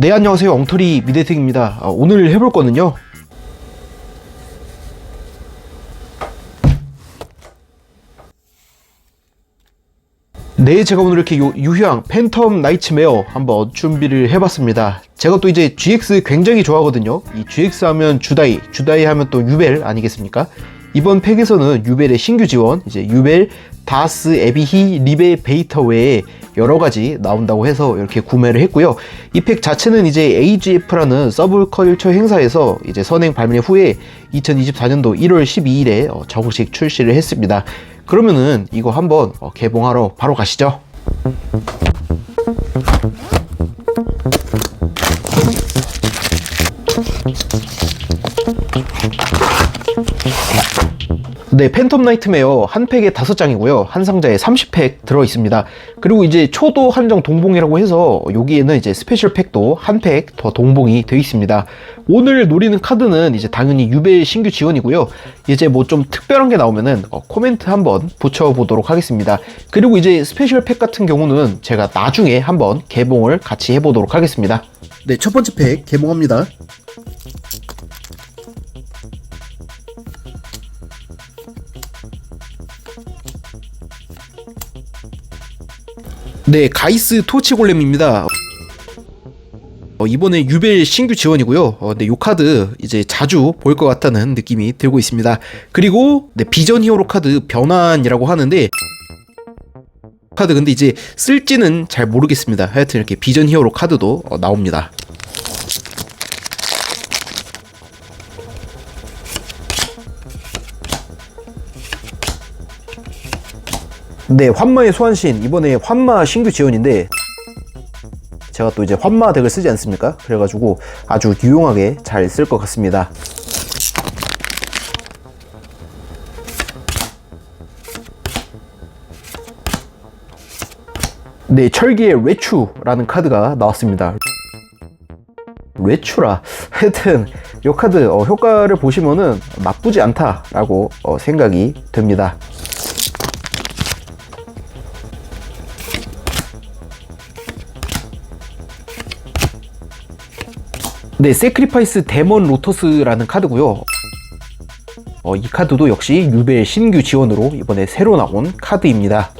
네 안녕하세요. 엉터리 미대생입니다. 아, 오늘 해볼 거는요. 네 제가 오늘 이렇게 요- 유효한 팬텀 나이츠메어 한번 준비를 해봤습니다. 제가 또 이제 GX 굉장히 좋아하거든요. 이 GX 하면 주다이 주다이 하면 또 유벨 아니겠습니까 이번 팩에서는 유벨의 신규 지원 이제 유벨 다스 에비히 리베 베이터 외에 여러 가지 나온다고 해서 이렇게 구매를 했고요. 이 팩 자체는 이제 AGF라는 서브컬처 행사에서 이제 선행 발매 후에 2024년도 1월 12일에 어, 정식 출시를 했습니다. 그러면은 이거 한번 어, 개봉하러 바로 가시죠. 네, 팬텀 나이트메어 한 팩에 다섯 장이고요. 한 상자에 30팩 들어 있습니다. 그리고 이제 초도 한정 동봉이라고 해서 여기에는 이제 스페셜 팩도 한 팩 더 동봉이 되어 있습니다. 오늘 노리는 카드는 이제 당연히 유벨 신규 지원이고요. 이제 뭐 좀 특별한 게 나오면은 어, 코멘트 한번 붙여 보도록 하겠습니다. 그리고 이제 스페셜 팩 같은 경우는 제가 나중에 한번 개봉을 같이 해 보도록 하겠습니다. 네, 첫 번째 팩 개봉합니다. 네, 가이스 토치 골렘입니다. 어, 이번에 유벨 신규 지원이고요. 어, 근데 요 카드 이제 자주 볼 것 같다는 느낌이 들고 있습니다. 그리고 네, 비전 히어로 카드 변환이라고 하는데 카드 근데 이제 쓸지는 잘 모르겠습니다. 하여튼 이렇게 비전 히어로 카드도 어, 나옵니다. 네, 환마의 소환신 이번에 환마 신규 지원인데 제가 또 이제 환마 덱을 쓰지 않습니까? 그래가지고 아주 유용하게 잘 쓸 것 같습니다. 네, 철기의 레추라는 카드가 나왔습니다. 레추라. 하여튼 이 카드 어, 효과를 보시면은 나쁘지 않다라고 어, 생각이 듭니다. 네, 세크리파이스 데몬 로터스라는 카드고요. 어, 이 카드도 역시 유벨 신규 지원으로 이번에 새로 나온 카드입니다.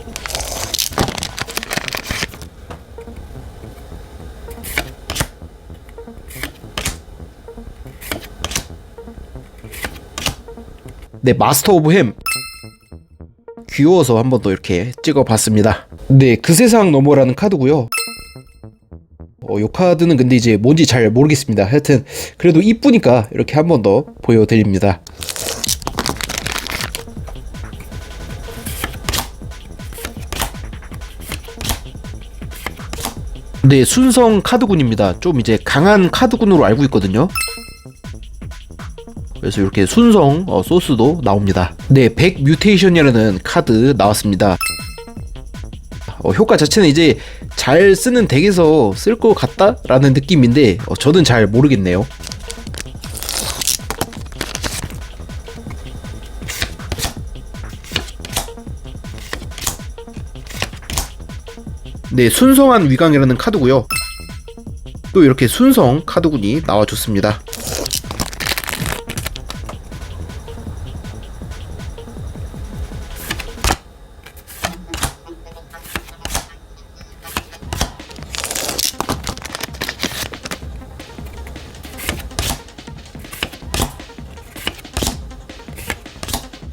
네, 마스터 오브 햄. 귀여워서 한 번 더 이렇게 찍어봤습니다. 네, 그 세상 너머라는 카드고요. 어, 요 카드는 근데 이제 뭔지 잘 모르겠습니다. 하여튼 그래도 이쁘니까 이렇게 한 번 더 보여드립니다. 네, 순성 카드군입니다. 좀 이제 강한 카드군으로 알고 있거든요. 그래서 이렇게 순성 어, 소스도 나옵니다. 네, 100 뮤테이션이라는 카드 나왔습니다. 어, 효과 자체는 이제 잘 쓰는 덱에서 쓸 것 같다라는 느낌인데 어, 저는 잘 모르겠네요. 네, 순성한 위강이라는 카드고요. 또 이렇게 순성 카드군이 나와줬습니다.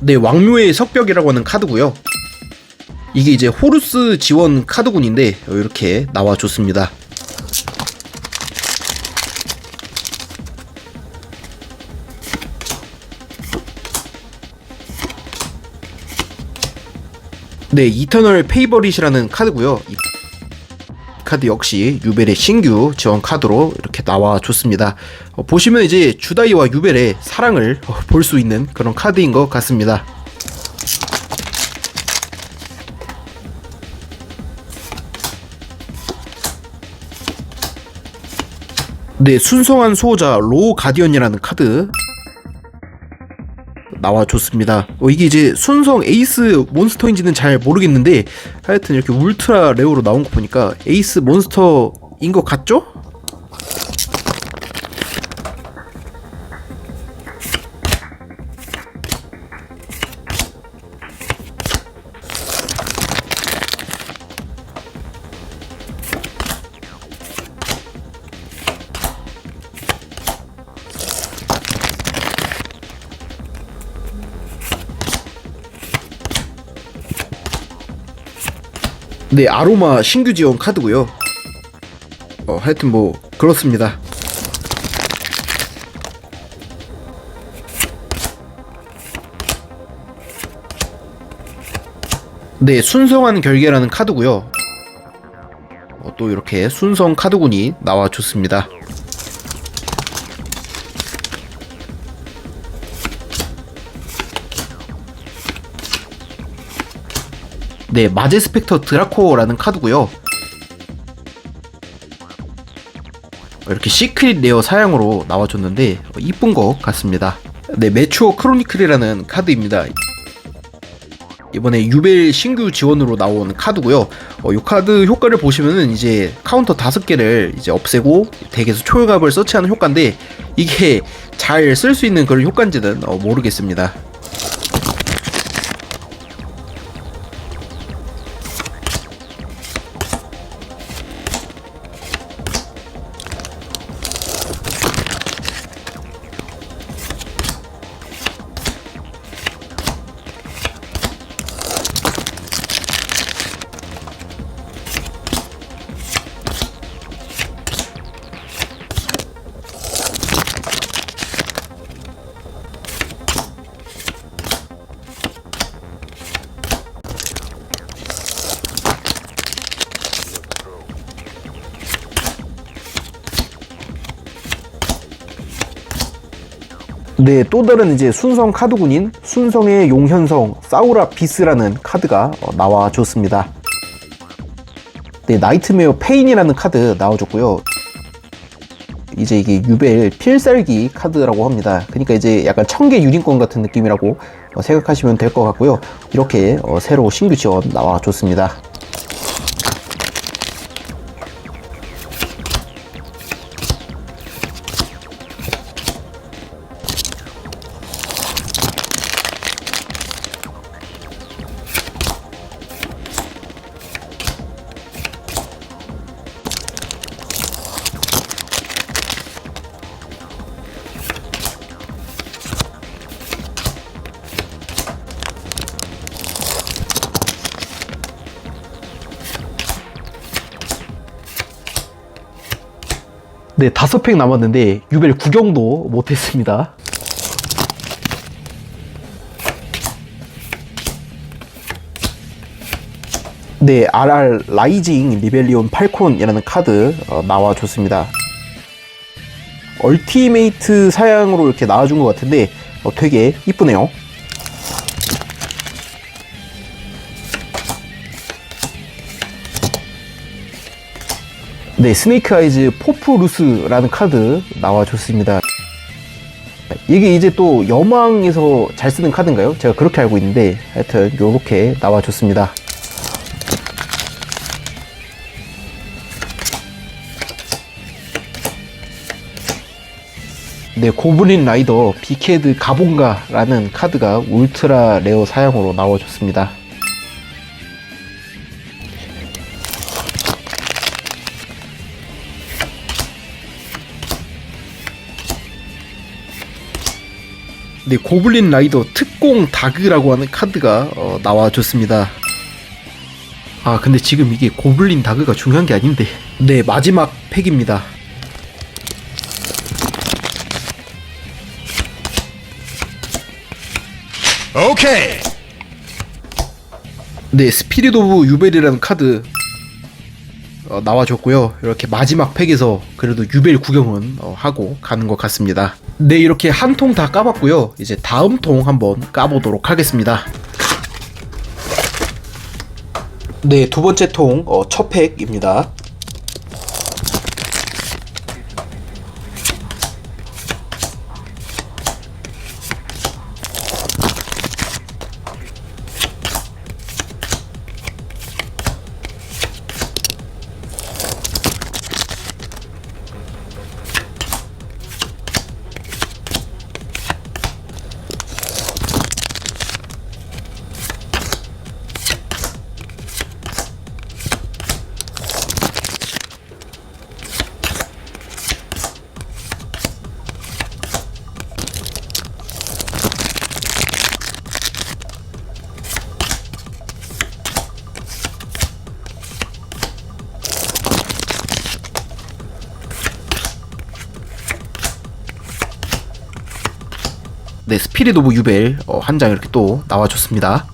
네, 왕묘의 석벽이라고 하는 카드고요. 이게 이제 호루스 지원 카드군인데 이렇게 나와줬습니다. 네, 이터널 페이버릿이라는 카드고요. 이 카드 역시 유벨의 신규 지원 카드로 이렇게 나와줬습니다. 어, 보시면 이제 주다이와 유벨의 사랑을 어, 볼수 있는 그런 카드인 것 같습니다. 네, 순성한 수호자 로우 가디언이라는 카드 나와줬습니다. 어, 이게 이제 순성 에이스 몬스터인지는 잘 모르겠는데 하여튼 이렇게 울트라 레오로 나온 거 보니까 에이스 몬스터인 것 같죠? 네, 아로마 신규 지원 카드고요. 어, 하여튼 뭐 그렇습니다. 네, 순성한 결계라는 카드고요. 어, 또 이렇게 순성 카드군이 나와 줬습니다. 네, 마제 스펙터 드라코라는 카드고요. 이렇게 시크릿 레어 사양으로 나와줬는데 어, 이쁜 것 같습니다. 네, 매추어 크로니클이라는 카드입니다. 이번에 유벨 신규 지원으로 나온 카드고요. 어, 이 카드 효과를 보시면은 이제 카운터 다섯 개를 이제 없애고 덱에서 초월갑을 서치하는 효과인데 이게 잘 쓸 수 있는 그런 효과인지는 어, 모르겠습니다. 네, 또 다른 이제 순성 카드군인 순성의 용현성 사우라 비스라는 카드가 어, 나와줬습니다. 네, 나이트메어 페인이라는 카드 나와줬고요. 이제 이게 유벨 필살기 카드라고 합니다. 그러니까 이제 약간 청계 유린권 같은 느낌이라고 어, 생각하시면 될 것 같고요. 이렇게 어, 새로 신규 지원 나와줬습니다. 네, 다섯 팩 남았는데 유벨 구경도 못했습니다. 네, RR 라이징 리벨리온 팔콘이라는 카드 어, 나와줬습니다. 얼티메이트 사양으로 이렇게 나와준 것 같은데 어, 되게 이쁘네요. 네, 스네이크 아이즈 포프루스라는 카드 나와줬습니다. 이게 이제 또 여망에서 잘 쓰는 카드인가요? 제가 그렇게 알고 있는데 하여튼 요렇게 나와줬습니다. 네, 고블린 라이더 비케드 가본가라는 카드가 울트라 레어 사양으로 나와줬습니다. 네, 고블린 라이더 특공 다그라고 하는 카드가 어, 나와줬습니다. 아, 근데 지금 이게 고블린 다그가 중요한 게 아닌데. 네, 마지막 팩입니다. 오케이. 네, 스피릿 오브 유벨이라는 카드 어, 나와줬고요. 이렇게 마지막 팩에서 그래도 유벨 구경은 어, 하고 가는 것 같습니다. 네, 이렇게 한 통 다 까봤고요. 이제 다음 통 한번 까보도록 하겠습니다. 네, 두 번째 통, 어, 첫 팩입니다. 네, 스피릿 오브 유벨 어, 한 장 이렇게 또 나와줬습니다.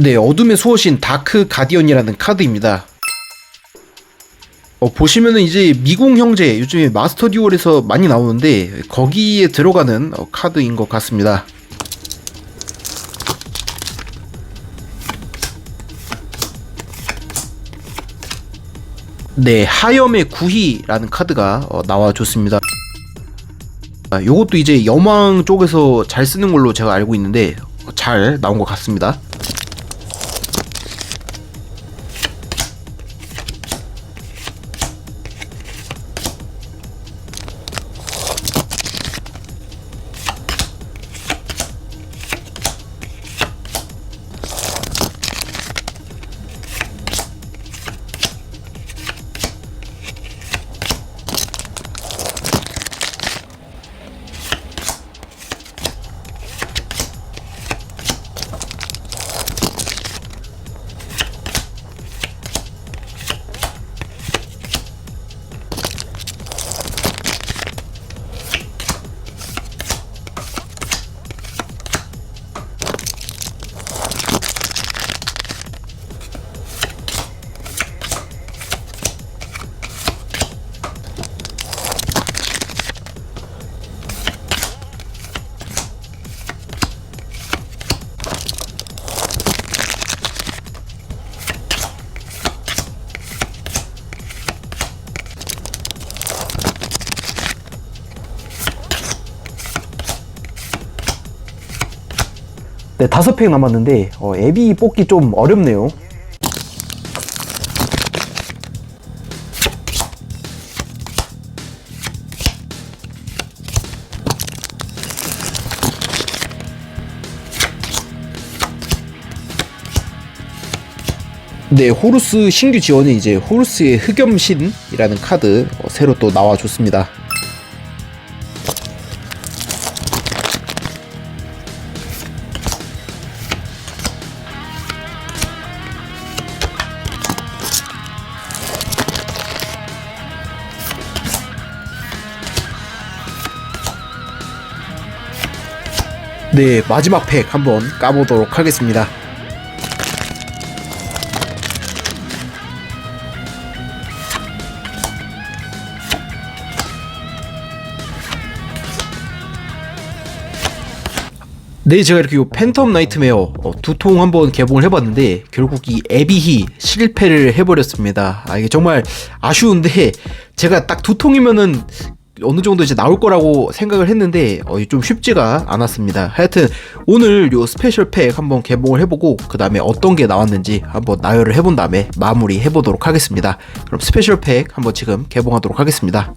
네, 어둠의 수호신 다크 가디언이라는 카드입니다. 어, 보시면은 이제 미궁 형제 요즘에 마스터 듀얼에서 많이 나오는데 거기에 들어가는 어, 카드인 것 같습니다. 네, 하염의 구희라는 카드가 어, 나와줬습니다. 아, 요것도 이제 여망 쪽에서 잘 쓰는 걸로 제가 알고 있는데 어, 잘 나온 것 같습니다. 네, 다섯 팩 남았는데 어, 앱이 뽑기 좀 어렵네요. 네, 호루스 신규 지원은 이제 호루스의 흑염신이라는 카드 어, 새로 또 나와줬습니다. 네, 마지막 팩 한번 까보도록 하겠습니다. 네, 제가 이렇게 요 팬텀 나이트메어 어, 두통 한번 개봉을 해봤는데 결국 이 에비히 실패를 해버렸습니다. 아 이게 정말 아쉬운데 제가 딱 두 통이면은 어느 정도 이제 나올 거라고 생각을 했는데 어, 좀 쉽지가 않았습니다. 하여튼 오늘 요 스페셜 팩 한번 개봉을 해보고 그 다음에 어떤 게 나왔는지 한번 나열을 해본 다음에 마무리 해보도록 하겠습니다. 그럼 스페셜 팩 한번 지금 개봉하도록 하겠습니다.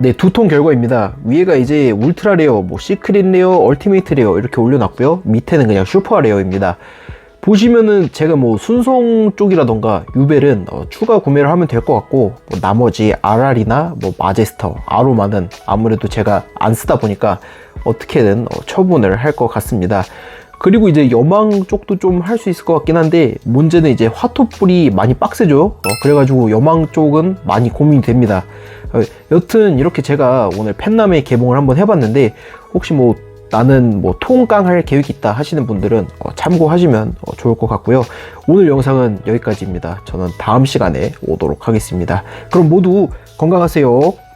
네, 두 통 결과입니다. 위에가 이제 울트라 레어, 뭐 시크릿 레어, 얼티메이트 레어 이렇게 올려놨고요. 밑에는 그냥 슈퍼 레어입니다. 보시면은 제가 뭐 순송 쪽이라던가 유벨은 어, 추가 구매를 하면 될 것 같고 뭐 나머지 RR이나 뭐 마제스터, 아로마는 아무래도 제가 안 쓰다 보니까 어떻게든 어, 처분을 할 것 같습니다. 그리고 이제 여망 쪽도 좀 할 수 있을 것 같긴 한데 문제는 이제 화토불이 많이 빡세죠. 어, 그래가지고 여망 쪽은 많이 고민이 됩니다. 어, 여튼 이렇게 제가 오늘 팬남의 개봉을 한번 해봤는데 혹시 뭐 나는 뭐 통깡 할 계획이 있다 하시는 분들은 어, 참고하시면 어, 좋을 것 같고요. 오늘 영상은 여기까지입니다. 저는 다음 시간에 오도록 하겠습니다. 그럼 모두 건강하세요.